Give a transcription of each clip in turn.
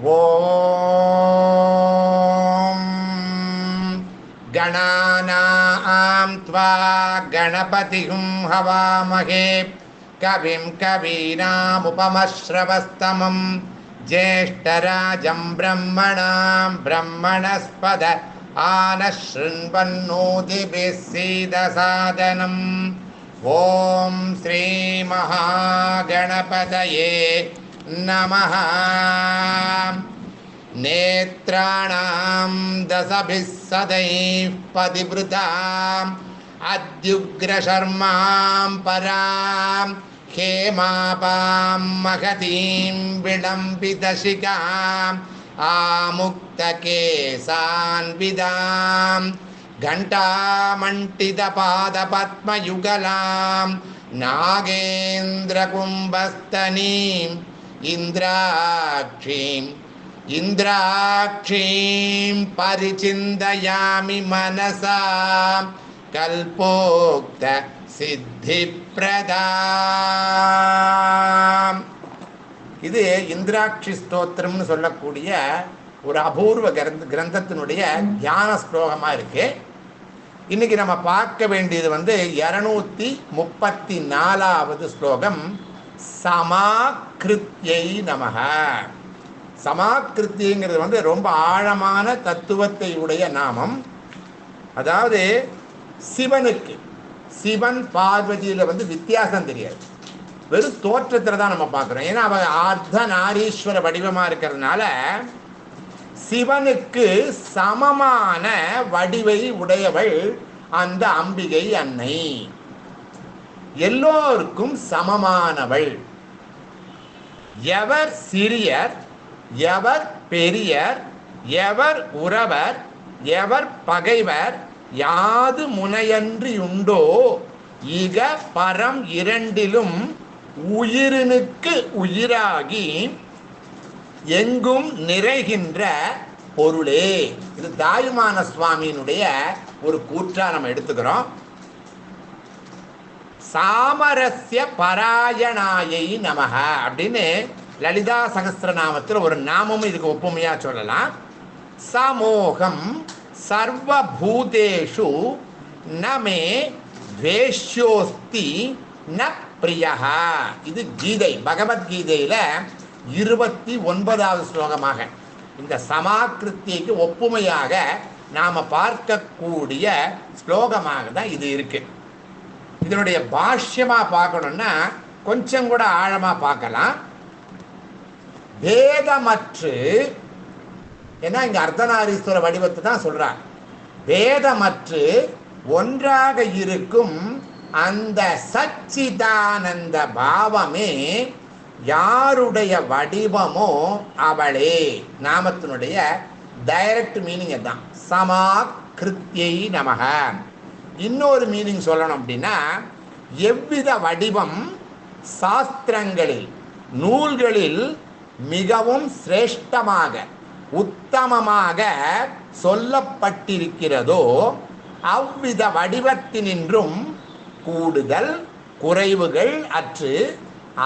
ॐ गणानां त्वा गणपतिं हवामहे कविं कवीनामुपमश्रवस्तमं ज्येष्ठराजं ब्रह्मणां ब्रह्मणस्पद आनः शृण्वन्नोदिभिः सीदसादनम्। ॐ श्रीमहागणपतये नमः। नेत्राणां दशभिः सदैः पतिवृताम् अद्युग्रशर्मां परां हेमापां महतीं विलम्बितशिखाम् आमुक्तकेशान्विदां घण्टामण्डितपादपद्मयुगलां नागेन्द्रकुम्भस्तनीम् இந்திராட்சீம் இந்திராட்சீம் பரிச்சிந்தயாமி மனசா கல்போக்த சித்தி பிரதாம் இது இந்திராட்சி ஸ்தோத்திரம்னு சொல்லக்கூடிய ஒரு அபூர்வ கிரந்த கிரந்தத்தினுடைய தியான ஸ்லோகமாக இருக்கு. இன்னைக்கு நம்ம பார்க்க வேண்டியது வந்து இரநூத்தி முப்பத்தி நாலாவது ஸ்லோகம் சமா சமாக்கிருத்தியை நமக சமாக்கிருத்திங்கிறது வந்து ரொம்ப ஆழமான தத்துவத்தை உடைய நாமம். அதாவது சிவனுக்கு சிவன் பார்வதியில் வந்து வித்தியாசம் தெரியாது. வெறும் தோற்றத்தில் தான் நம்ம பார்க்குறோம். ஏன்னா அவன் அர்த்த நாரீஸ்வர வடிவமாக இருக்கிறதுனால சிவனுக்கு சமமான வடிவை உடையவள் அந்த அம்பிகை அன்னை. எல்லோருக்கும் சமமானவள். எவர் சிறியர் எவர் பெரியர் எவர் உறவர் எவர் பகைவர் யாது முனையன்றியுண்டோ இக பரம் இரண்டிலும் உயிரினுக்கு உயிராகி எங்கும் நிறைகின்ற பொருளே. இது தாயுமான சுவாமியினுடைய ஒரு கூற்றா நம்ம எடுத்துக்கிறோம். சாமரஸ்ய பராயணாயை நமக அப்படின்னு லலிதா சகஸ்திரநாமத்தில் ஒரு நாமமும் இதுக்கு ஒப்புமையாக சொல்லலாம். சமோகம் சர்வபூதேஷு நமே துவேஷ்யோஸ்தி ந பிரியா இது கீதை பகவத்கீதையில் இருபத்தி ஒன்பதாவது ஸ்லோகமாக. இந்த சமாக்கிருத்திக்கு ஒப்புமையாக நாம் பார்க்கக்கூடிய ஸ்லோகமாக தான் இது இருக்குது இதனுடைய பாஷ்யமாக பார்க்கணுன்னா கொஞ்சம் கூட ஆழமாக பார்க்கலாம். வேதமற்று ஏன்னா இங்கே அர்த்தநாரீஸ்வர வடிவத்தை தான் சொல்கிறார் வேதமற்று ஒன்றாக இருக்கும் அந்த சச்சிதானந்த பாவமே யாருடைய வடிவமோ அவளே. நாமத்தினுடைய டைரக்ட் மீனிங் தான் சமா கிருத்தியை நமக. இன்னொரு மீனிங் சொல்லணும் அப்படின்னா எவ்வித வடிவம் சாஸ்திரங்களில் நூல்களில் மிகவும் சிரேஷ்டமாக உத்தமமாக சொல்லப்பட்டிருக்கிறதோ அவ்வித வடிவத்தினின்றும் கூடுதல் குறைவுகள் அற்று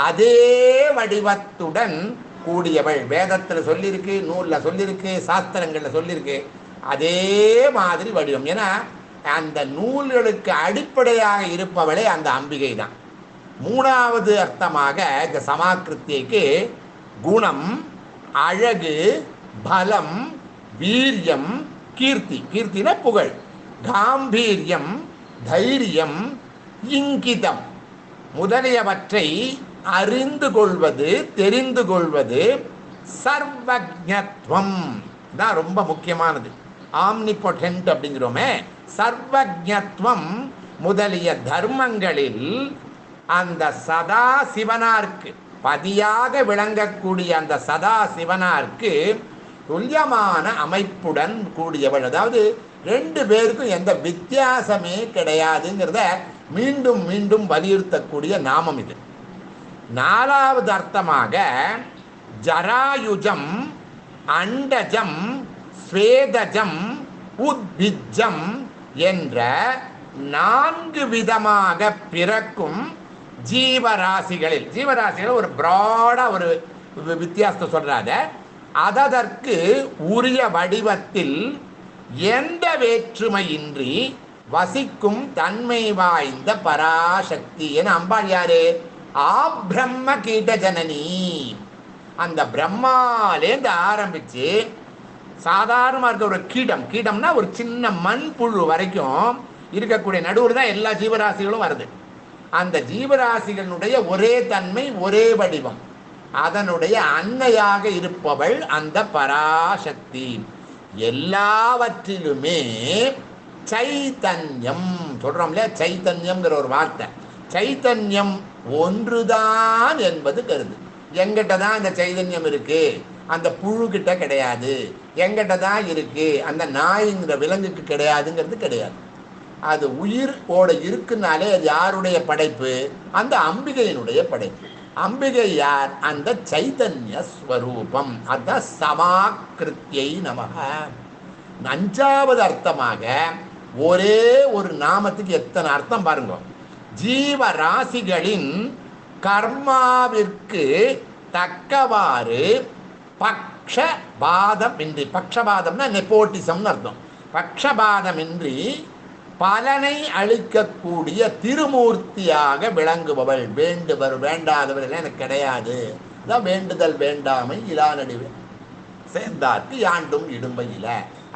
அதே வடிவத்துடன் கூடியவள். வேதத்தில் சொல்லியிருக்கு நூலில் சொல்லியிருக்கு சாஸ்திரங்களில் சொல்லியிருக்கு அதே மாதிரி வடிவம். ஏன்னா அந்த நூல்களுக்கு அடிப்படையாக இருப்பவளே அந்த அம்பிகை தான் மூணாவது அர்த்தமாக இந்த சமாக்கிருத்திக்கு குணம் அழகு பலம் வீரியம் கீர்த்தி. கீர்த்தின புகழ். காம்பீரியம் தைரியம் இங்கிதம். முதலியவற்றை அறிந்து கொள்வது தெரிந்து கொள்வது சர்வஜத்வம் தான் ரொம்ப முக்கியமானது. ஆம்னிபொட்டன்ட் அப்படிங்கிறோமே. சர்வஜத்வம் முதலிய தர்மங்களில் அந்த சதா சிவனார்க்கு பதியாக விளங்கக்கூடிய அந்த சதா சிவனார்க்கு துல்லியமான அமைப்புடன் கூடியவள். அதாவது ரெண்டு பேருக்கும் எந்த வித்தியாசமே கிடையாதுங்கிறத மீண்டும் மீண்டும் வலியுறுத்தக்கூடிய நாமம் இது. நாலாவது அர்த்தமாக ஜராயுஜம் அண்டஜம் ஸ்வேதஜம் உத்பிஜம் என்ற நான்கு விதமாக பிறக்கும் ஜீவராசிகளில். ஜீவராசிகள் ஒரு ப்ராடாக ஒரு வித்தியாசத்தை சொல்றாத. அததற்கு உரிய வடிவத்தில் எந்த வேற்றுமையின்றி வசிக்கும் தன்மை வாய்ந்த பராசக்தி என அம்பாள் யாரு? ஆப்ரம்ம கீட்ட ஜனனி அந்த பிரம்மாலேருந்து ஆரம்பிச்சு சாதாரணமாக இருக்க ஒரு கீடம். கீடம்னா ஒரு சின்ன மண்புழு வரைக்கும் இருக்கக்கூடிய நடுவில் தான் எல்லா ஜீவராசிகளும் வருது. அந்த ஜீவராசிகளுடைய ஒரே தன்மை ஒரே வடிவம். அதனுடைய அன்னையாக இருப்பவள் அந்த பராசக்தி. எல்லாவற்றிலுமே சைத்தன்யம் சொல்கிறோம் இல்லையா? சைத்தன்யம்ங்கிற ஒரு வார்த்தை. சைத்தன்யம் ஒன்றுதான் என்பது கருது. எங்கிட்ட தான் இந்த சைதன்யம் இருக்குது அந்த புழு கிடையாது. எங்கிட்ட தான் இருக்குது அந்த நாய்ங்கிற விலங்குக்கு கிடையாதுங்கிறது கிடையாது. அது உயிரோட இருக்குனாலே அது யாருடைய படைப்பு? அந்த அம்பிகையினுடைய படைப்பு. அம்பிகை யார்? அந்த சைதன்ய ஸ்வரூபம். அதான் சமாக்கிருத்தியை நமக. அஞ்சாவது அர்த்தமாக ஒரே ஒரு நாமத்துக்கு எத்தனை அர்த்தம் பாருங்க. ஜீவ ராசிகளின் கர்மாவிற்கு தக்கவாறு பக்ஷபாதம் இன்றி பக்ஷபாதம்னா நெப்போட்டிசம்னு அர்த்தம். பக்ஷபாதமின்றி பலனை அளிக்கக்கூடிய திருமூர்த்தியாக விளங்குபவள். வேண்டுவர் வேண்டாதவர் எல்லாம் எனக்கு கிடையாது. இதான் வேண்டுதல் வேண்டாமை இலா நடுவே சேர்ந்தார்க்கு யாண்டும் இடும்பையில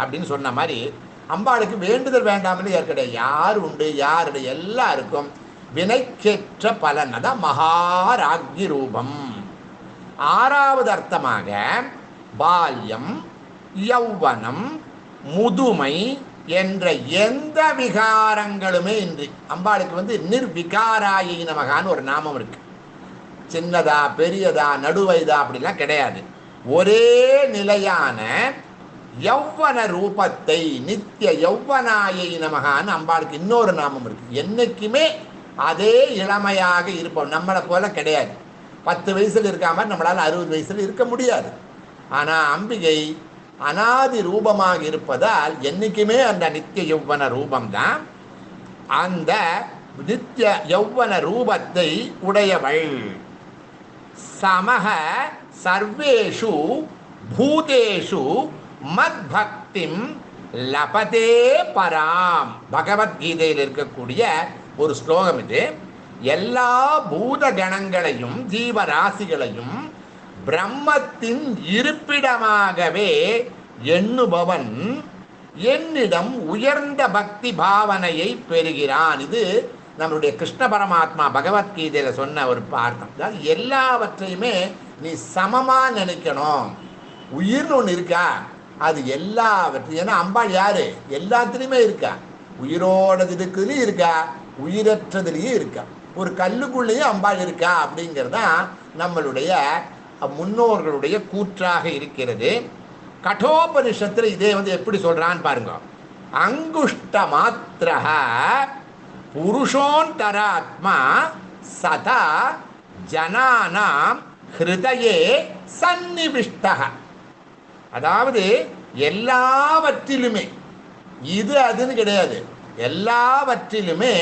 அப்படின்னு சொன்ன மாதிரி அம்பாளுக்கு வேண்டுதல் வேண்டாமல் ஏற்கனவே யார் உண்டு யாருடைய எல்லாருக்கும் வினைக்கேற்ற பலன். அதான் மகாராக்ஞி ரூபம். ஆறாவது அர்த்தமாக பால்யம் யௌவனம் முதுமை என்ற எந்த விகாரங்களுமே இன்றி அம்பாளுக்கு வந்து நிர்விகாராயி நமகான்னு ஒரு நாமம் இருக்கு. சின்னதா பெரியதா நடுவயதா அப்படிலாம் கிடையாது. ஒரே நிலையான யௌவன ரூபத்தை நித்திய யௌவனாயை நமகான்னு அம்பாளுக்கு இன்னொரு நாமம் இருக்கு. என்னைக்குமே அதே இளமையாக இருப்போம். நம்மளை போல கிடையாது. பத்து வயசுல மாதிரி நம்மளால் அறுபது வயசில் இருக்க முடியாது. ஆனால் அம்பிகை அனாதி ரூபமாக இருப்பதால் என்னைக்குமே அந்த நித்திய யௌவன ரூபம்தான். அந்த நித்திய யௌவன ரூபத்தை உடையவள். சமக சர்வேஷு பூதேஷு மத்பக்திம் லபதே பராம். பகவத்கீதையில் இருக்கக்கூடிய ஒரு ஸ்லோகம் இது. எல்லா பூத கணங்களையும் ஜீவராசிகளையும் பிரம்மத்தின் இருப்பிடமாகவே எண்ணுபவன் என்னிடம் உயர்ந்த பக்தி பாவனையை பெறுகிறான். இது நம்மளுடைய கிருஷ்ண பரமாத்மா பகவத்கீதையில் சொன்ன ஒரு பார்த்தம். அதாவது எல்லாவற்றையுமே நீ சமமாக நினைக்கணும். உயிர்னு ஒன்று இருக்கா? அது எல்லாவற்றையும். ஏன்னா அம்பாள் யாரு? எல்லாத்துலேயுமே இருக்கா. உயிரோடது இருக்குதுலையும் இருக்கா. உயிரற்றதுலேயும் இருக்கா. ஒரு கல்லுக்குள்ளேயே அம்பாள் இருக்கா அப்படிங்கிறது தான் நம்மளுடைய முன்னோர்களுடைய கூற்றாக இருக்கிறது. கட்டோபனிஷத்தில் இதே வந்து எப்படி சொல்கிறான்னு பாருங்க. அங்குஷ்ட மாத்திரஹ புருஷோந்தராத்மா சதா ஜனானாம் ஹிருதயே சந்நிவிஷ்டக அதாவது எல்லாவற்றிலுமே இது அதுன்னு கிடையாது. எல்லாவற்றிலுமே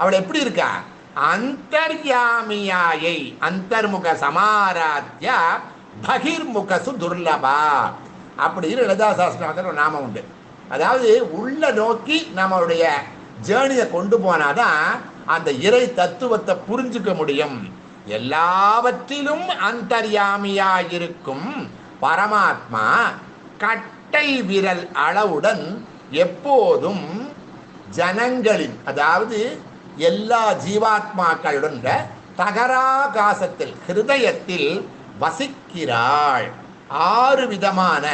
அவள் எப்படி இருக்கா? அந்தர்யாமியாயை அந்தர்முக சமாராத்யா பகிர்முகசு துர்லபா. அப்படின்னு லலிதா சாஸ்திரத்தில் ஒரு நாமம் உண்டு. அதாவது உள்ள நோக்கி நம்மளுடைய ஜேர்னியை கொண்டு போனாதான் அந்த இறை தத்துவத்தை புரிஞ்சுக்க முடியும். எல்லாவற்றிலும் அந்தர்யாமியாயிருக்கும் பரமாத்மா கட்டை விரல் அளவுடன் எப்போதும் ஜனங்களின் அதாவது எல்லா ஜீவாத்மாக்களுடன் தகராகாசத்தில் ஹிருதயத்தில் வசிக்கிறாள். ஆறு விதமான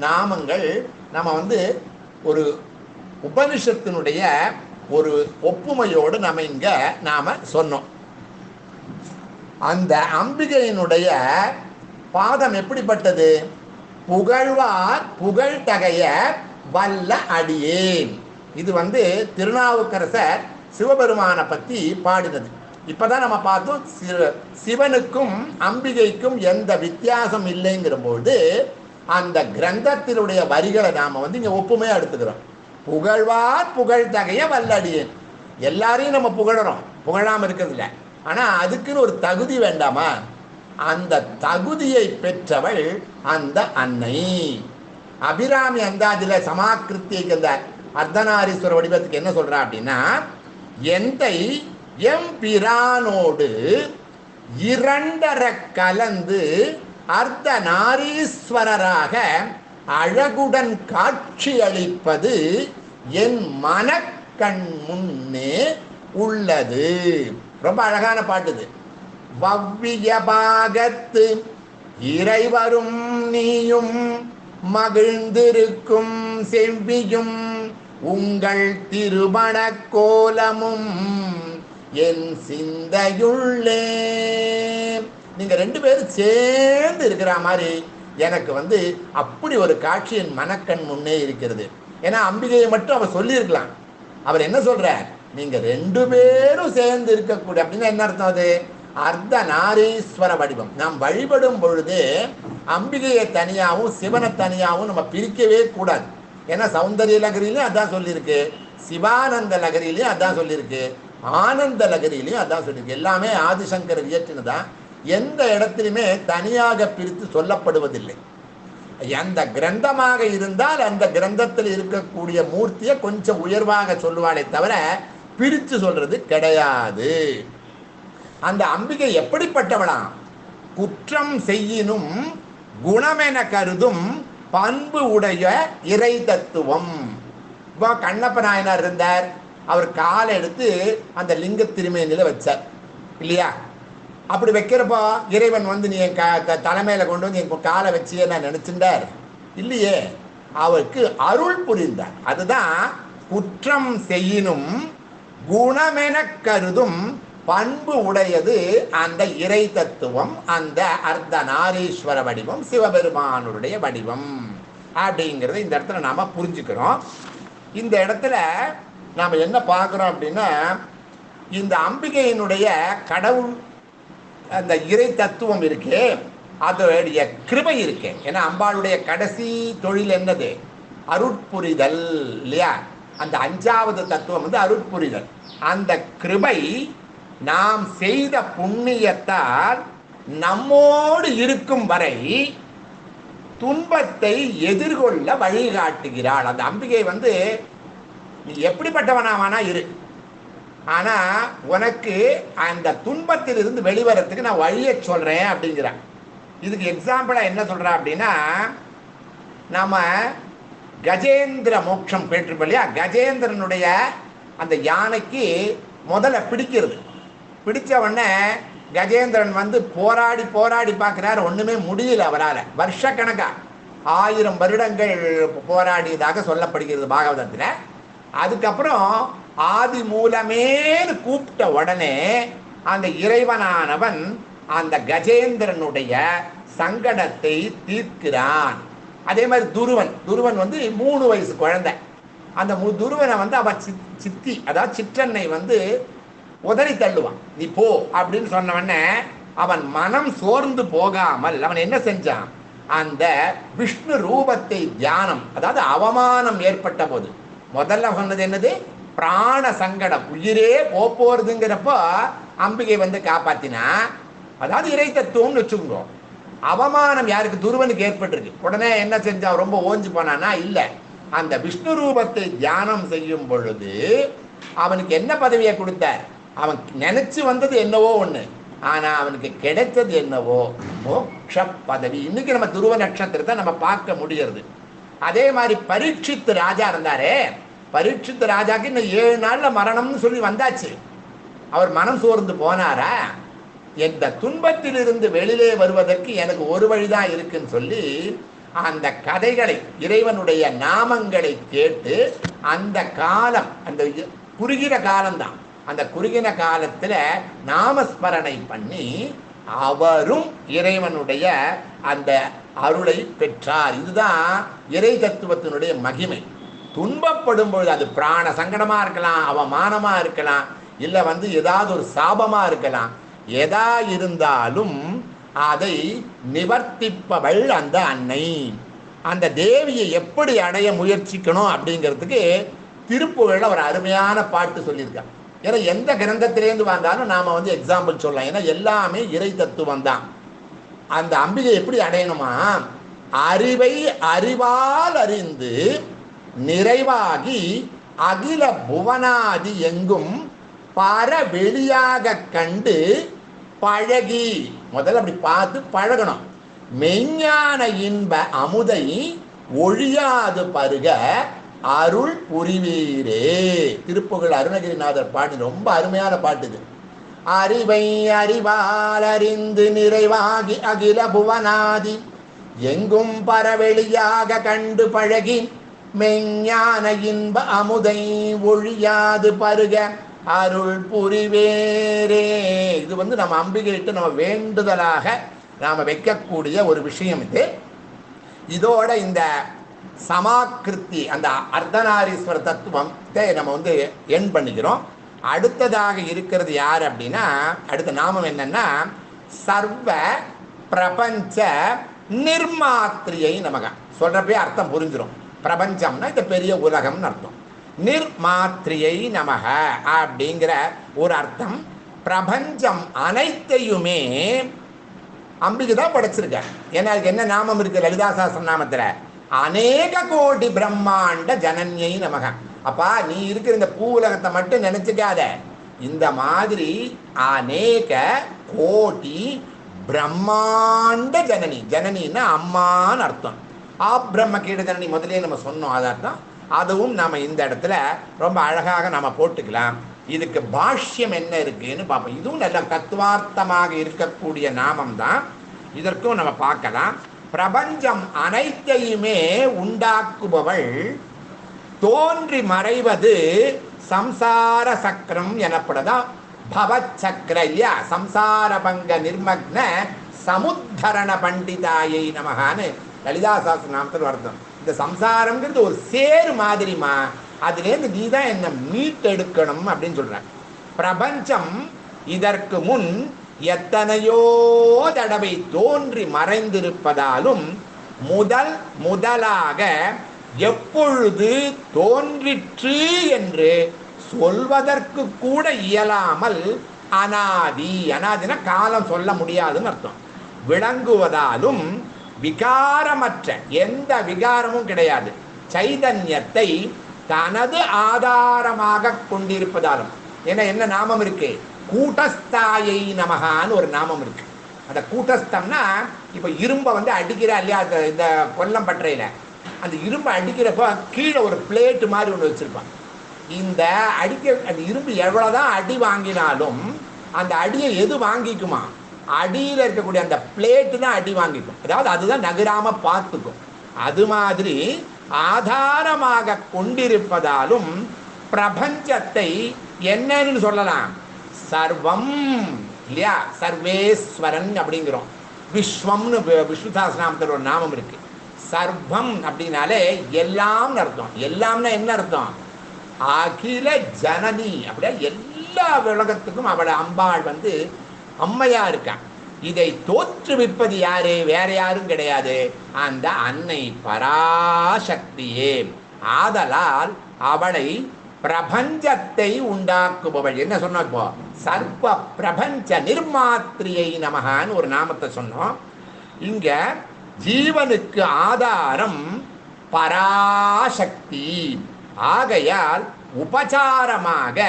நாமங்கள் நம்ம வந்து ஒரு உபனிஷத்தினுடைய ஒரு ஒப்புமையோடு நம்ம இங்க நாம சொன்னோம். அந்த அம்பிகையினுடைய பாதம் எப்படிப்பட்டது? புகழ்வார் புகழ்தகைய வல்ல அடியேன். இது வந்து திருநாவுக்கரசர் சிவபெருமானை பற்றி பாடினது. இப்போ தான் நம்ம பார்த்தோம் சிவ சிவனுக்கும் அம்பிகைக்கும் எந்த வித்தியாசம் இல்லைங்கிறபோது அந்த கிரந்தத்தினுடைய வரிகளை நாம் வந்து இங்கே ஒப்புமையாக எடுத்துக்கிறோம். புகழ்வார் புகழ்தகைய வல்லடியேன். எல்லாரையும் நம்ம புகழறோம். புகழாமல் இருக்கிறதுல ஆனால் அதுக்குன்னு ஒரு தகுதி வேண்டாமா? அந்த தகுதியை பெற்றவள் அந்த அன்னை. அபிராமி அந்தாதியில் சமாக்கிருத்திக்கு அந்த அர்த்தநாரீஸ்வர வடிவத்துக்கு என்ன சொல்கிறா அப்படின்னா எந்தை எம்பிரானோடு இரண்டர கலந்து அர்த்த நாரீஸ்வரராக அழகுடன் காட்சியளிப்பது என் மனக்கண் முன்னே உள்ளது. ரொம்ப அழகான பாட்டு இது வவ்விய பாகத்து இறைவரும் நீயும் மகிழ்ந்திருக்கும் செவ்வியும் உங்கள் திருமண கோலமும் என் சிந்தையுள்ளே. நீங்க ரெண்டு பேரும் சேர்ந்து இருக்கிற மாதிரி எனக்கு வந்து அப்படி ஒரு காட்சி என் மனக்கண் முன்னே இருக்கிறது. ஏன்னா அம்பிகையை மட்டும் அவர் சொல்லியிருக்கலாம். அவர் என்ன சொல்றார்? நீங்க ரெண்டு பேரும் சேர்ந்து இருக்கக்கூடிய அப்படின்னா என்ன அர்த்தம் அது? அர்த்த நாரீஸ்வர வடிவம். நாம் வழிபடும் பொழுது அம்பிகையை தனியாகவும் சிவனை தனியாகவும் நம்ம பிரிக்கவே கூடாது. ஏன்னா சௌந்தரிய நகரிலையும் அதான் சொல்லியிருக்கு. சிவானந்த நகரிலையும் அதான் சொல்லியிருக்கு. ஆனந்த நகரிலையும் அதான் சொல்லியிருக்கு. எல்லாமே ஆதிசங்கர் இயற்றினதான் எந்த இடத்திலுமே தனியாக பிரித்து சொல்லப்படுவதில்லை. எந்த கிரந்தமாக இருந்தால் அந்த கிரந்தத்தில் இருக்கக்கூடிய மூர்த்தியை கொஞ்சம் உயர்வாக சொல்லுவாளே தவிர பிரித்து சொல்றது கிடையாது. அந்த அம்பிகை எப்படிப்பட்டவளாம்? குற்றம் செய்யினும் குணமென கருதும் பண்பு உடைய இறை தத்துவம் இப்போ கண்ணப்ப நாயனார் இருந்தார். அவர் காலை எடுத்து அந்த லிங்க திருமேனியில் வச்சார். இல்லையா? அப்படி வைக்கிறப்போ இறைவன் வந்து நீ என் க தலைமையில் கொண்டு வந்து என் காலை வச்சியே நான் நினச்சிருந்தார். இல்லையே? அவருக்கு அருள் புரிந்தார். அதுதான் குற்றம் செய்யினும் குணமென கருதும் பண்பு உடையது அந்த இறை தத்துவம் அந்த அர்த்த நாரீஸ்வர வடிவம் சிவபெருமானுடைய வடிவம். அப்படிங்கிறத இந்த இடத்துல நாம் புரிஞ்சுக்கிறோம். இந்த இடத்துல நாம் என்ன பார்க்குறோம் அப்படின்னா இந்த அம்பிகையினுடைய கடவுள் அந்த இறை தத்துவம் இருக்கே அதோடைய கிருபை இருக்கு. ஏன்னா அம்பாளுடைய கடைசி தொழில் என்னது? அருட்புரிதல் இல்லையா? அந்த அஞ்சாவது தத்துவம் வந்து அருட்புரிதல். அந்த கிருபை நாம் செய்த புண்ணியத்தால் நம்மோடு இருக்கும் வரை துன்பத்தை எதிர்கொள்ள வழிகாட்டுகிறாள். அந்த அம்பிகை வந்து நீ எப்படிப்பட்டவனாவானா இரு. ஆனா உனக்கு அந்த துன்பத்திலிருந்து வெளிவரத்துக்கு நான் வழியை சொல்றேன் அப்படிங்கிறான். இதுக்கு எக்ஸாம்பிளா என்ன சொல்றா அப்படின்னா நம்ம கஜேந்திர மோட்சம் கேட்டிருப்போம் இல்லையா? கஜேந்திரனுடைய அந்த யானைக்கு முதல்ல பிடிக்கிறது. பிடித்த உடனே கஜேந்திரன் வந்து போராடி போராடி பார்க்குறாரு. ஒன்றுமே முடியல அவரால். வருஷக்கணக்கா ஆயிரம் வருடங்கள் போராடியதாக சொல்லப்படுகிறது பாகவதத்தில். அதுக்கப்புறம் ஆதி மூலமேனு கூப்பிட்ட உடனே அந்த இறைவனானவன் அந்த கஜேந்திரனுடைய சங்கடத்தை தீர்க்கிறான். அதே மாதிரி துருவன். துருவன் வந்து மூணு வயசு குழந்தை. அந்த மு துருவனை வந்து அவன் சித் சித்தி அதாவது சிற்றன்னை வந்து உதறி தள்ளுவான். நீ போ அப்படின்னு சொன்னவொடனே அவன் மனம் சோர்ந்து போகாமல் அவன் என்ன செஞ்சான்? அந்த விஷ்ணு ரூபத்தை தியானம் அதாவது அவமானம் ஏற்பட்ட போது. முதல்ல சொன்னது என்னது? பிராண சங்கடம். உயிரே போறதுங்கிறப்போ அம்பிகை வந்து காப்பாத்தினா அதாவது இறை தத்துவம்னு வச்சுக்கோங்க. அவமானம் யாருக்கு? துருவனுக்கு ஏற்பட்டிருக்கு. உடனே என்ன செஞ்சான் ரொம்ப ஓஞ்சு போனானா இல்லை. அந்த விஷ்ணு ரூபத்தை தியானம் செய்யும் பொழுது அவனுக்கு என்ன பதவியை கொடுத்தார்? அவன் நினைச்சு வந்தது என்னவோ ஒன்று ஆனால் அவனுக்கு கிடைத்தது என்னவோ மோட்ச பதவி. இன்னைக்கு நம்ம துருவ நட்சத்திரத்தை நம்ம பார்க்க முடியறது. அதே மாதிரி பரீட்சித்து ராஜா இருந்தாரே. பரீட்சித்து ராஜாக்கு இன்னும் ஏழு நாளில் மரணம்னு சொல்லி வந்தாச்சு. அவர் மனம் சோர்ந்து போனாரா? இந்த துன்பத்திலிருந்து வெளியிலே வருவதற்கு எனக்கு ஒரு வழிதான் இருக்குன்னு சொல்லி அந்த கதைகளை இறைவனுடைய நாமங்களை கேட்டு அந்த காலம் அந்த இ- குறுகிற காலம்தான். அந்த குறுகின காலத்தில் நாமஸ்மரணை பண்ணி அவரும் இறைவனுடைய அந்த அருளை பெற்றார். இதுதான் இறை தத்துவத்தினுடைய மகிமை. துன்பப்படும் பொழுது அது பிராண சங்கடமாக இருக்கலாம் அவமானமாக இருக்கலாம் இல்லை வந்து ஏதாவது ஒரு சாபமாக இருக்கலாம். எதா இருந்தாலும் அதை நிவர்த்திப்பவள் அந்த அன்னை. அந்த தேவியை எப்படி அடைய முயற்சிக்கணும் அப்படிங்கிறதுக்கு திருப்புகழில் ஒரு அருமையான பாட்டு சொல்லியிருக்கான் ஏன்னா எந்த கிரந்தத்திலேருந்து வந்தாலும் நாம் வந்து எக்ஸாம்பிள் சொல்லலாம். ஏன்னா எல்லாமே இறை தத்துவம் தான். அந்த அம்பிகை எப்படி அடையணுமா? அறிவை அறிவால் அறிந்து நிறைவாகி அகில புவனாதி எங்கும் பர வெளியாக கண்டு பழகி. முதல்ல அப்படி பார்த்து பழகணும். மெய்ஞான இன்ப அமுதை ஒழியாது பருக அருள் புரிவீரே. திருப்புகழ் அருணகிரிநாதர் பாட்டு ரொம்ப அருமையான பாட்டு இது அறிவை அறிவால் அறிந்து நிறைவாகி அகில புவனாதி எங்கும் பரவெளியாக கண்டு பழகி மெஞ்ஞான இன்ப அமுதை ஒழியாது பருக அருள் புரிவேரே. இது வந்து நம்ம அம்பிகைட்டு நம்ம வேண்டுதலாக நாம வைக்கக்கூடிய ஒரு விஷயம் இது. இதோட இந்த சமாக்கிருத்தி அந்த அர்த்தநாரீஸ்வர தத்துவத்தை நம்ம வந்து எண் பண்ணிக்கிறோம் அடுத்ததாக இருக்கிறது யார் அப்படின்னா அடுத்த நாமம் என்னன்னா சர்வ பிரபஞ்ச நிர்மாத்திரியை நமக. சொல்கிறப்பே அர்த்தம் புரிஞ்சிடும் பிரபஞ்சம்னா இந்த பெரிய உலகம்னு அர்த்தம். நிர்மாத்திரியை நமக அப்படிங்கிற ஒரு அர்த்தம். பிரபஞ்சம் அனைத்தையுமே அம்பிகை தான் படைச்சிருக்க ஏன்னா அதுக்கு என்ன நாமம் இருக்குது லலிதா சாஸ்திர நாமத்துல. அநேக கோடி பிரம்மாண்ட ஜனன்யை நமக. அப்பா நீ இருக்கிற இந்த பூ உலகத்தை மட்டும் நினைச்சுக்காத. இந்த மாதிரி அநேக கோடி பிரம்மாண்ட ஜனனி. ஜனனின்னா அம்மான்னு அர்த்தம். ஆ பிரம்ம ஜனனி முதலே நம்ம சொன்னோம். அது அர்த்தம் அதுவும் நம்ம இந்த இடத்துல ரொம்ப அழகாக நாம் போட்டுக்கலாம். இதுக்கு பாஷ்யம் என்ன இருக்குன்னு பார்ப்போம். இதுவும் நல்ல தத்துவார்த்தமாக இருக்கக்கூடிய நாமம் தான் இதற்கும் நம்ம பார்க்கலாம். பிரபஞ்சம் அனைத்தையுமே உண்டாக்குபவள். தோன்றி மறைவது சம்சார சக்கரம் எனப்படுதா. பவச்சக்கர இல்லையா சம்சார பங்க நிர்மக்ன சமுத்தரண பண்டிதாயை நமகான்னு லலிதா சாஸ்திர நாமத்தில் வருத்தம். இந்த சம்சாரம்ங்கிறது ஒரு சேரு மாதிரிமா? அதுலேருந்து நீ தான் என்னை மீட்டெடுக்கணும் அப்படின்னு சொல்கிறாங்க பிரபஞ்சம் இதற்கு முன் எத்தனையோ தடவை தோன்றி மறைந்திருப்பதாலும் முதல் முதலாக எப்பொழுது தோன்றிற்று என்று சொல்வதற்கு கூட இயலாமல் அனாதி அனாதினா காலம் சொல்ல முடியாதுன்னு அர்த்தம். விளங்குவதாலும் விகாரமற்ற எந்த விகாரமும் கிடையாது. சைதன்யத்தை தனது ஆதாரமாக கொண்டிருப்பதாலும். ஏன்னா என்ன நாமம் இருக்கு? கூட்டஸ்தாயை நமகான்னு ஒரு நாமம் இருக்கு. அந்த கூட்டஸ்தம்னா இப்போ இரும்பை வந்து அடிக்கிறா இல்லையா அந்த இந்த கொல்லம் பற்றையில அந்த இரும்பை அடிக்கிறப்ப கீழே ஒரு பிளேட்டு மாதிரி ஒன்று வச்சிருப்பான். இந்த அடிக்க அந்த இரும்பு எவ்வளோதான் அடி வாங்கினாலும் அந்த அடியை எது வாங்கிக்குமா? அடியில் இருக்கக்கூடிய அந்த பிளேட்டு தான் அடி வாங்கிக்கும். அதாவது அதுதான் நகராம பார்த்துக்கும். அது மாதிரி ஆதாரமாக கொண்டிருப்பதாலும் பிரபஞ்சத்தை என்னன்னு சொல்லலாம். சர்வம். இல்லையா? சர்வேஸ்வரன் அப்படிங்கிறோம். விஸ்வம்னு விஷ்ணுதாஸ் விஷ்ணு சாஸ்திரநாமத்தில் ஒரு நாமம் இருக்கு. சர்வம் அப்படின்னாலே எல்லாம்னு அர்த்தம். எல்லாம்னா என்ன அர்த்தம்? அகில ஜனனி. அப்படியா? எல்லா உலகத்துக்கும் அவளை அம்பாள் வந்து அம்மையா இருக்கான் இதை தோற்றுவிப்பது யாரு? வேற யாரும் கிடையாது. அந்த அன்னை பராசக்தியே. ஆதலால் அவளை பிரபஞ்சத்தை உண்டாக்குபவள். என்ன சொன்னோம் இப்போ? சர்வ பிரபஞ்ச நிர்மாத்திரியை நமகான்னு ஒரு நாமத்தை சொன்னோம். இங்க ஜீவனுக்கு ஆதாரம் பராசக்தி. ஆகையால் உபசாரமாக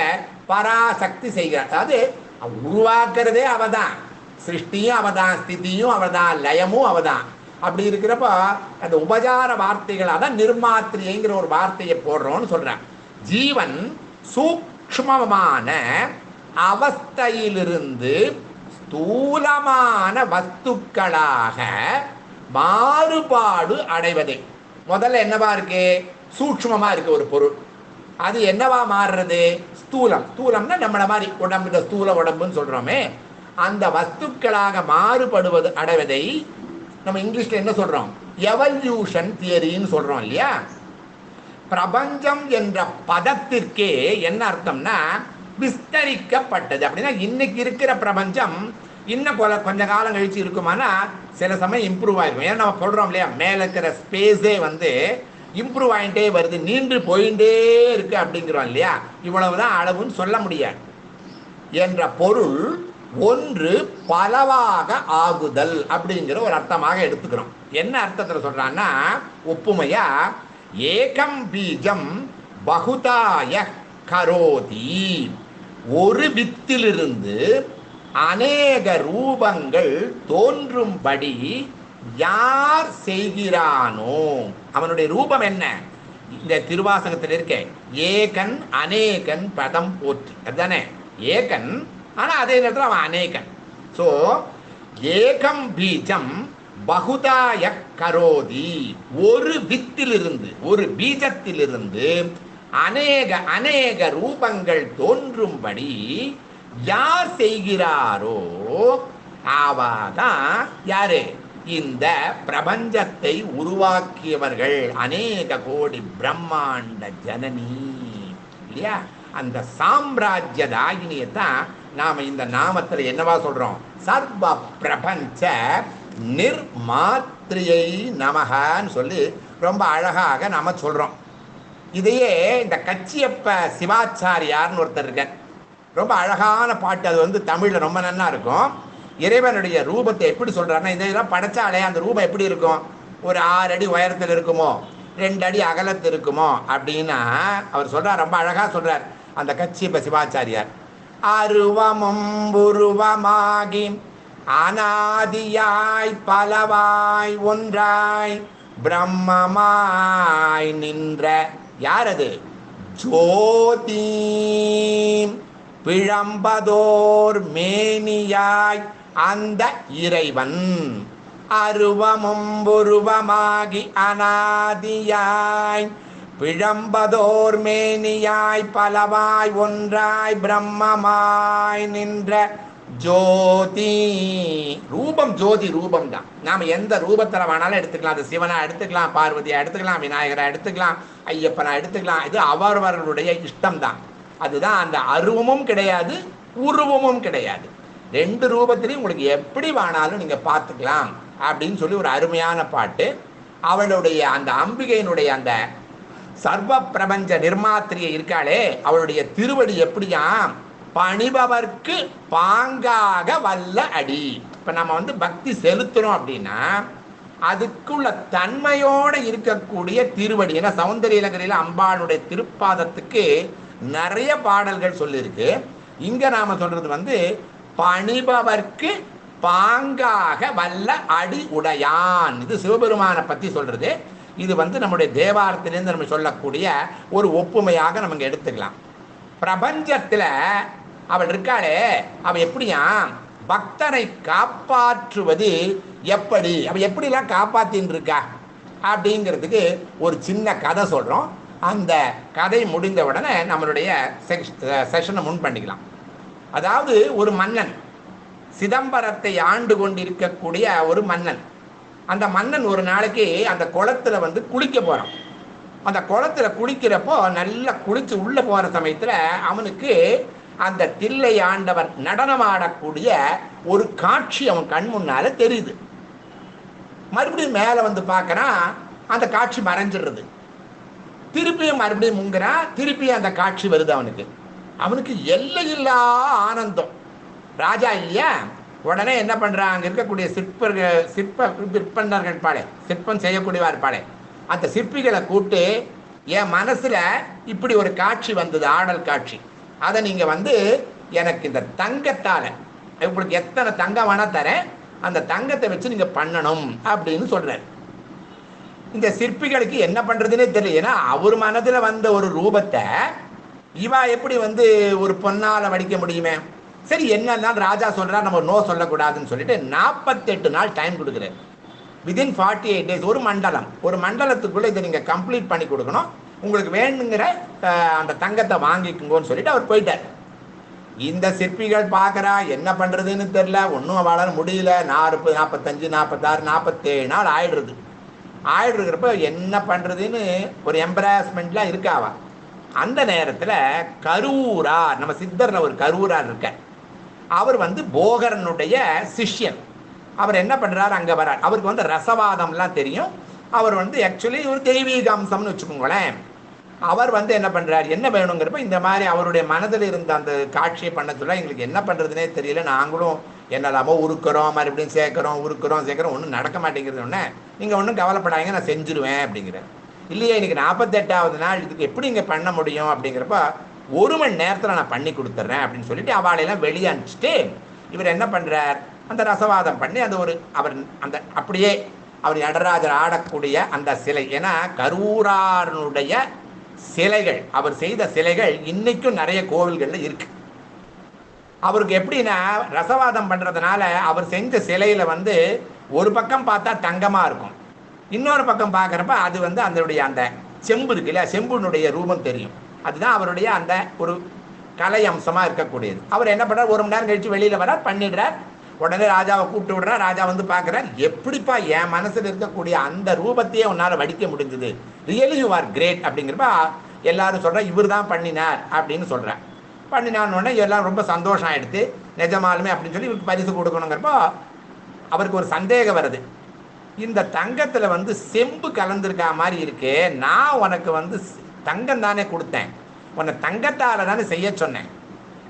பராசக்தி செய்கிறார். அதாவது உருவாக்குறதே அவதான். சிருஷ்டியும் அவதான் ஸ்திதியும் அவதான் லயமும் அவதான். அப்படி இருக்கிறப்ப அந்த உபசார வார்த்தைகளாக தான் நிர்மாத்திரியைங்கிற ஒரு வார்த்தையை போடுறோம்னு சொல்றான் ஜீவன் சூக்ஷ்மமான அவஸ்தையிலிருந்து ஸ்தூலமான வஸ்துக்களாக மாறுபாடு அடைவதே. முதல்ல என்னவா இருக்கு? சூக்ஷ்மமா இருக்கு ஒரு பொருள். அது என்னவா மாறுறது? ஸ்தூலம். ஸ்தூலம்னா நம்மள மாதிரி உடம்பு இந்த ஸ்தூல உடம்புன்னு சொல்றோமே. அந்த வஸ்துக்களாக மாறுபடுவது அடைவதை நம்ம இங்கிலீஷ்ல என்ன சொல்றோம்? எவல்யூஷன் தியரின்னு சொல்றோம் இல்லையா? பிரபஞ்சம் என்ற பதத்திற்கே என்ன அர்த்தம்னா விஸ்தரிக்கப்பட்டது. அப்படின்னா இன்னைக்கு இருக்கிற பிரபஞ்சம் இன்னும் கொல கொஞ்ச காலம் கழிச்சு இருக்குமானா சில சமயம் இம்ப்ரூவ் ஆயிருக்கும் ஏன்னா நம்ம சொல்றோம் இல்லையா? மேல இருக்கிற ஸ்பேஸே வந்து இம்ப்ரூவ் ஆகிட்டே வருது. நீண்டு போயிட்டே இருக்கு அப்படிங்கிறோம் இல்லையா? இவ்வளவுதான் அளவுன்னு சொல்ல முடியாது. என்ற பொருள் ஒன்று பலவாக ஆகுதல் அப்படிங்கிற ஒரு அர்த்தமாக எடுத்துக்கிறோம். என்ன அர்த்தத்தில் சொல்றான்னா ஒப்புமையா? ஏகம் பீஜம் பகுதாய கரோதி. ஒரு வித்திலிருந்து அநேக ரூபங்கள் தோன்றும்படி யார் செய்கிறானோ? அவனுடைய ரூபம் என்ன? இந்த திருவாசகத்தில் இருக்க ஏகன் அநேகன் பதம் போற்றி. அதுதானே? ஏகன் ஆனால் அதே நேரத்தில் அவன் அநேகன். ஸோ ஏகம் பீஜம் பகுதாய கரோதி. ஒரு வித்திலிருந்து ஒரு பீஜத்திலிருந்து அநேக அநேக ரூபங்கள் தோன்றும்படி யார் செய்கிறாரோ ஆவாதான் யாரு? இந்த பிரபஞ்சத்தை உருவாக்கியவர்கள் அநேக கோடி பிரம்மாண்ட ஜனனி. இல்லையா? அந்த சாம்ராஜ்ய தாகினியை தான் நாம இந்த நாமத்தில் என்னவா சொல்றோம்? சர்வ பிரபஞ்ச நிர்மாத்திரியை நமகன்னு சொல்லி ரொம்ப அழகாக நாம சொல்றோம். இதையே இந்த கச்சியப்ப சிவாச்சாரியார்னு ஒருத்தர் இருக்கார். ரொம்ப அழகான பாட்டு. அது வந்து தமிழில் ரொம்ப நல்லா இருக்கும். இறைவனுடைய ரூபத்தை எப்படி சொல்றாருன்னா இதெல்லாம் படைச்சாலே அந்த ரூபம் எப்படி இருக்கும்? ஒரு ஆறு அடி உயரத்தில் இருக்குமோ? ரெண்டு அடி அகலத்தில் இருக்குமோ? அப்படின்னா அவர் சொல்கிறார் ரொம்ப அழகாக சொல்கிறார் அந்த கச்சியப்ப சிவாச்சாரியார். அருவமும் உருவமாகி அனாதியாய் பலவாய் ஒன்றாய் பிரம்மமாய் நின்ற யார் அது ஜோதி பிழம்பதோர் மேனியாய் அந்த இறைவன். அருவமும் உருவமாகி அனாதியாய். பிழம்பதோர் மேனியாய் பலவாய் ஒன்றாய் பிரம்மமாய் நின்ற ஜோதி. ரூபம் ஜோதி ரூபம் தான் நாம எந்த ரூபத்தில் வேணாலும் எடுத்துக்கலாம். அது சிவனா எடுத்துக்கலாம் பார்வதியா எடுத்துக்கலாம் விநாயகரா எடுத்துக்கலாம் ஐயப்பனா எடுத்துக்கலாம். இது அவரவர்களுடைய இஷ்டம் தான் அதுதான் அந்த அருவமும் கிடையாது உருவமும் கிடையாது. ரெண்டு ரூபத்திலையும் உங்களுக்கு எப்படி வேணாலும் நீங்க பார்த்துக்கலாம் அப்படின்னு சொல்லி ஒரு அருமையான பாட்டு. அவளுடைய அந்த அம்பிகையினுடைய அந்த சர்வ பிரபஞ்ச நிர்மாத்திரியை இருக்காளே அவளுடைய திருவடி எப்படியாம்? பணிபவர்க்கு பாங்காக வல்ல அடி. இப்போ நம்ம வந்து பக்தி செலுத்துறோம் அப்படின்னா அதுக்குள்ள தன்மையோடு இருக்கக்கூடிய திருவடி ஏன்னா சௌந்தரிய நகரில் அம்பாளுடைய திருப்பாதத்துக்கு நிறைய பாடல்கள் சொல்லியிருக்கு. இங்கே நாம் சொல்கிறது வந்து பணிபவர்க்கு பாங்காக வல்ல அடி உடையான். இது சிவபெருமானை பற்றி சொல்கிறது இது வந்து நம்முடைய தேவாரத்திலேருந்து நம்ம சொல்லக்கூடிய ஒரு ஒப்புமையாக நம்ம எடுத்துக்கலாம். பிரபஞ்சத்தில் அவள் இருக்காளே அவ எப்படியா? பக்தனை காப்பாற்றுவது எப்படி? அவ எப்படிலாம் காப்பாத்தின்னு இருக்கா அப்படிங்கிறதுக்கு ஒரு சின்ன கதை சொல்றோம். அந்த கதை முடிந்த உடனே நம்மளுடைய செஷனை முன் பண்ணிக்கலாம். அதாவது ஒரு மன்னன் சிதம்பரத்தை ஆண்டு கொண்டிருக்கக்கூடிய ஒரு மன்னன். அந்த மன்னன் ஒரு நாளைக்கு அந்த குளத்துல வந்து குளிக்க போறான். அந்த குளத்துல குளிக்கிறப்போ நல்லா குளிச்சு உள்ள போற சமயத்துல அவனுக்கு அந்த தில்லை ஆண்டவர் நடனமாடக்கூடிய ஒரு காட்சி அவன் கண் முன்னால தெரியுது. மறுபடியும் மேலே வந்து பார்க்கறான் அந்த காட்சி மறைஞ்சிடுறது. திருப்பியும் மறுபடியும் முங்குறான் திருப்பியும் அந்த காட்சி வருது அவனுக்கு. அவனுக்கு எல்லையில்லா ஆனந்தம். ராஜா இல்லையா? உடனே என்ன பண்றான் அங்க இருக்கக்கூடிய சிற்பர்கள் சிற்ப விற்பனர்கள் பாடே சிற்பம் செய்யக்கூடியவா இருப்பாளே அந்த சிற்பிகளை கூட்டு என் மனசுல இப்படி ஒரு காட்சி வந்தது ஆடல் காட்சி. அதை நீங்க வந்து எனக்கு இந்த தங்கத்தால உங்களுக்கு எத்தனை தங்கம் வேணா தரேன் அந்த தங்கத்தை வச்சு நீங்க பண்ணணும் அப்படின்னு சொல்றாரு. இந்த சிற்பிகளுக்கு என்ன பண்றதுன்னே தெரியல. ஏன்னா அவர் மனதில் வந்த ஒரு ரூபத்தை இவா எப்படி வந்து ஒரு பொன்னால வடிக்க முடியுமே? சரி என்னன்னா ராஜா சொல்றா நம்ம நோ சொல்லக்கூடாதுன்னு சொல்லிட்டு நாற்பத்தெட்டு நாள் டைம் கொடுக்குறாரு. விதின் ஃபார்ட்டி எயிட் டேஸ் ஒரு மண்டலம். ஒரு மண்டலத்துக்குள்ளே இதை நீங்கள் கம்ப்ளீட் பண்ணி கொடுக்கணும். உங்களுக்கு வேணுங்கிற அந்த தங்கத்தை வாங்கிக்குங்கன்னு சொல்லிட்டு அவர் போயிட்டார். இந்த சிற்பிகள் பார்க்குறா என்ன பண்ணுறதுன்னு தெரில ஒன்றும் வளர முடியல. நாற்பது நாற்பத்தஞ்சு நாற்பத்தாறு நாற்பத்தேழு நாள் ஆயிடுறது. ஆயிடுறப்ப என்ன பண்ணுறதுன்னு ஒரு எம்பராஸ்மெண்ட்லாம் இருக்காவா அந்த நேரத்தில் கரூரார் நம்ம சித்தரில் ஒரு கரூரார் இருக்க அவர் வந்து போகரனுடைய சிஷ்யன் அவர் என்ன பண்ணுறாரு அங்கே வரார். அவருக்கு வந்து ரசவாதம்லாம் தெரியும். அவர் வந்து ஆக்சுவலி ஒரு தெய்வீக அம்சம்னு வச்சுக்கோங்களேன். அவர் வந்து என்ன பண்ணுறார் என்ன வேணுங்கிறப்ப இந்த மாதிரி அவருடைய மனதில் இருந்த அந்த காட்சியை பண்ண சொல்ல எங்களுக்கு என்ன பண்ணுறதுனே தெரியல. நாங்களும் என்னெல்லாமோ உருக்குறோம் மறுபடியும் சேர்க்குறோம் உருக்குறோம் சேர்க்குறோம். ஒன்றும் நடக்க மாட்டேங்கிறது ஒன்று நீங்கள் ஒன்றும் கவலைப்படாதீங்க நான் செஞ்சுருவேன் அப்படிங்கிறேன் இல்லையே இன்னைக்கு நாற்பத்தெட்டாவது நாள் இதுக்கு எப்படி இங்கே பண்ண முடியும் அப்படிங்கிறப்ப ஒரு மணி நேரத்தில் நான் பண்ணி கொடுத்துட்றேன் அப்படின்னு சொல்லிட்டு அவளையெல்லாம் வெளியே அனுப்பிச்சிட்டு இவர் என்ன பண்ணுறார் அந்த ரசவாதம் பண்ணி அது ஒரு அவர் அந்த அப்படியே அவர் நடராஜர் ஆடக்கூடிய அந்த சிலை. ஏன்னா கரூராரனுடைய சிலைகள் அவர் செய்த சிலைகள் இன்னைக்கும் நிறைய கோவில்களில் இருக்கு. அவருக்கு எப்படின்னா ரசவாதம் பண்ணுறதுனால அவர் செஞ்ச சிலையில் வந்து ஒரு பக்கம் பார்த்தா தங்கமாக இருக்கும். இன்னொரு பக்கம் பார்க்குறப்ப அது வந்து அதனுடைய அந்த செம்பு இருக்கு இல்லையா? செம்புனுடைய ரூபம் தெரியும். அதுதான் அவருடைய அந்த ஒரு கலை அம்சமாக இருக்கக்கூடியது. அவர் என்ன பண்ணுறார் ஒரு மணி நேரம் கழிச்சு வெளியில் வரார் பண்ணிடுறார். உடனே ராஜாவை கூப்பிட்டு விடுறா ராஜா வந்து பார்க்குறார் எப்படிப்பா என் மனசில் இருக்கக்கூடிய அந்த ரூபத்தையே உன்னால் வடிக்க முடிஞ்சது? ரியலி யூ ஆர் கிரேட் அப்படிங்கிறப்ப எல்லாரும் சொல்கிறா இவர் தான் பண்ணினார் அப்படின்னு சொல்கிறேன் பண்ணினான்னு உடனே எல்லாம் ரொம்ப சந்தோஷம் ஆகிடுது நிஜமாலுமே அப்படின்னு சொல்லி இவருக்கு பரிசு கொடுக்கணுங்கிறப்போ அவருக்கு ஒரு சந்தேகம் வருது. இந்த தங்கத்தில் வந்து செம்பு கலந்துருக்கா மாதிரி இருக்கு நான் உனக்கு வந்து தங்கம் தானே கொடுத்தேன். உன்னை தங்கத்தால் தானே செய்ய சொன்னேன்.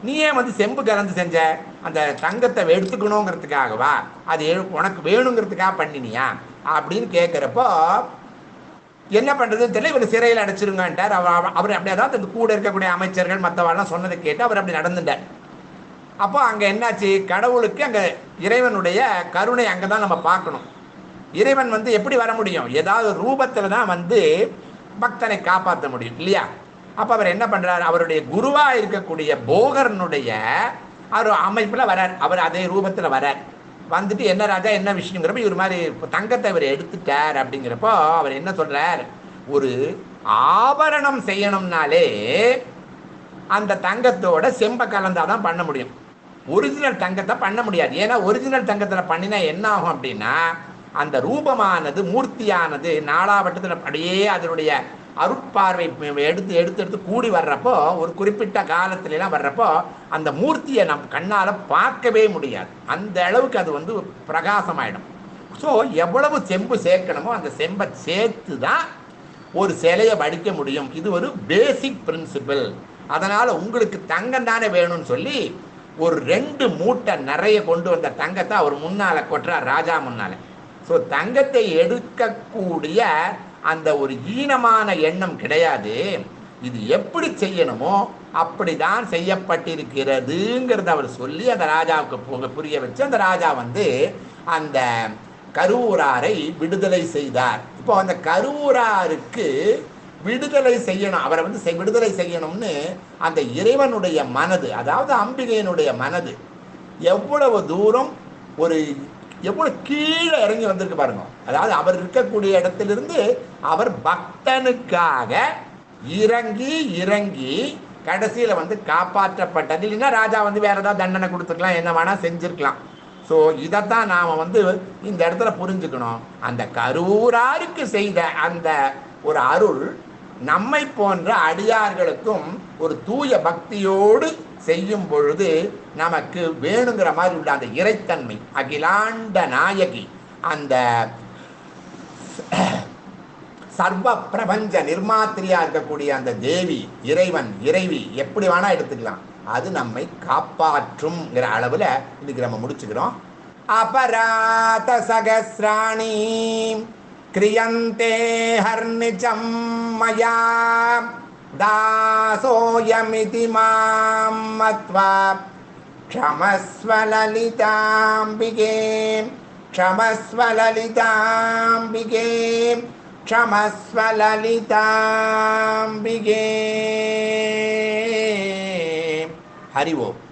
நீ ஏன் வந்து செம்பு கலந்து செஞ்ச அந்த தங்கத்தை எடுத்துக்கணுங்கிறதுக்காகவா? அது உனக்கு வேணுங்கிறதுக்காக பண்ணினியா? அப்படின்னு கேட்குறப்போ என்ன பண்ணுறதுன்னு தெரியல இவர் சிறையில் அடைச்சிருங்கன்ட்டார். அவர் அவர்- அவர் அப்படி அதாவது அந்த கூட இருக்கக்கூடிய அமைச்சர்கள் மற்றவாள்லாம் சொன்னதை கேட்டு அவர் அப்படி நடந்துட்டார். அப்போ அங்கே என்னாச்சு? கடவுளுக்கு அங்கே இறைவனுடைய கருணை அங்கே தான் நம்ம பார்க்கணும். இறைவன் வந்து எப்படி வர முடியும்? ஏதாவது ரூபத்தில் தான் வந்து பக்தனை காப்பாற்ற முடியும் இல்லையா? அப்போ அவர் என்ன பண்ணுறார் அவருடைய குருவாக இருக்கக்கூடிய போகரனுடைய அவர் அமைப்பில் வரார். அவர் அதே ரூபத்தில் வரார். வந்துட்டு என்ன ராஜா என்ன விஷயங்கிறப்ப இவர் மாதிரி தங்கத்தை இவர் எடுத்துட்டார் அப்படிங்கிறப்போ அவர் என்ன சொல்றார்? ஒரு ஆபரணம் செய்யணும்னாலே அந்த தங்கத்தோட செம்ப கலந்தாதான் பண்ண முடியும். ஒரிஜினல் தங்கத்தை பண்ண முடியாது. ஏன்னா ஒரிஜினல் தங்கத்தில் பண்ணினா என்ன ஆகும் அப்படின்னா அந்த ரூபமானது மூர்த்தியானது நாலாவட்டத்தில் அப்படியே அதனுடைய அருட்பார்வை எடுத்து எடுத்து எடுத்து கூடி வர்றப்போ ஒரு குறிப்பிட்ட காலத்துலலாம் வர்றப்போ அந்த மூர்த்தியை நம் கண்ணால் பார்க்கவே முடியாது. அந்த அளவுக்கு அது வந்து பிரகாசமாயிடும். ஸோ எவ்வளவு செம்பு சேர்க்கணுமோ அந்த செம்பை சேர்த்து தான் ஒரு சிலையை வடிக்க முடியும். இது ஒரு பேசிக் பிரின்சிபிள் அதனால் உங்களுக்கு தங்கம் தானே வேணும்னு சொல்லி ஒரு ரெண்டு மூட்டை நிறைய கொண்டு வந்த தங்கத்தை அவர் முன்னால் கொட்டுறார் ராஜா முன்னால். ஸோ தங்கத்தை எடுக்கக்கூடிய அந்த ஒரு ஈனமான எண்ணம் கிடையாது. இது எப்படி செய்யணுமோ அப்படிதான் செய்யப்பட்டிருக்கிறதுங்கிறத அவர் சொல்லி அந்த ராஜாவுக்கு பு- புரிய வச்சு அந்த ராஜா வந்து அந்த கருவூராரை விடுதலை செய்தார். இப்போ அந்த கருவூராருக்கு விடுதலை செய்யணும் அவரை வந்து செய்- விடுதலை செய்யணும்னு அந்த இறைவனுடைய மனது அதாவது அம்பிகையினுடைய மனது எவ்வளவு தூரம் ஒரு எவ்வளவு கீழே இறங்கி வந்திருக்கு பாருங்க. அதாவது அவர் இருக்கக்கூடிய இடத்திலிருந்து அவர் பக்தனுக்காக இறங்கி இறங்கி கடைசியில் வந்து காப்பாற்றப்பட்டது. இல்லைன்னா ராஜா வந்து வேற ஏதாவது தண்டனை கொடுத்துருக்கலாம் என்ன வேணால் செஞ்சிருக்கலாம். ஸோ இதைத்தான் நாம் வந்து இந்த இடத்துல புரிஞ்சுக்கணும். அந்த கரூராருக்கு செய்த அந்த ஒரு அருள் நம்மை போன்ற அடியார்களுக்கும் ஒரு தூய பக்தியோடு செய்யும் பொழுது நமக்கு வேணுங்கிற மாதிரி உள்ள அந்த இறைத்தன்மை அகிலாண்ட நாயகி அந்த சர்வ பிரபஞ்ச நிர்மாத்திரியா இருக்கக்கூடிய அந்த தேவி இறைவன் இறைவி எப்படி வேணா எடுத்துக்கலாம். அது நம்மை காப்பாற்றும்ங்கிற அளவில் இன்னைக்கு நம்ம முடிச்சுக்கிறோம். அபராத சகசிராணி. क्रियन्ते हर्निचं मया दासोऽयमिति माँ मत्वा क्षमस्व ललिताम्बिके क्षमस्व हरि ओम्।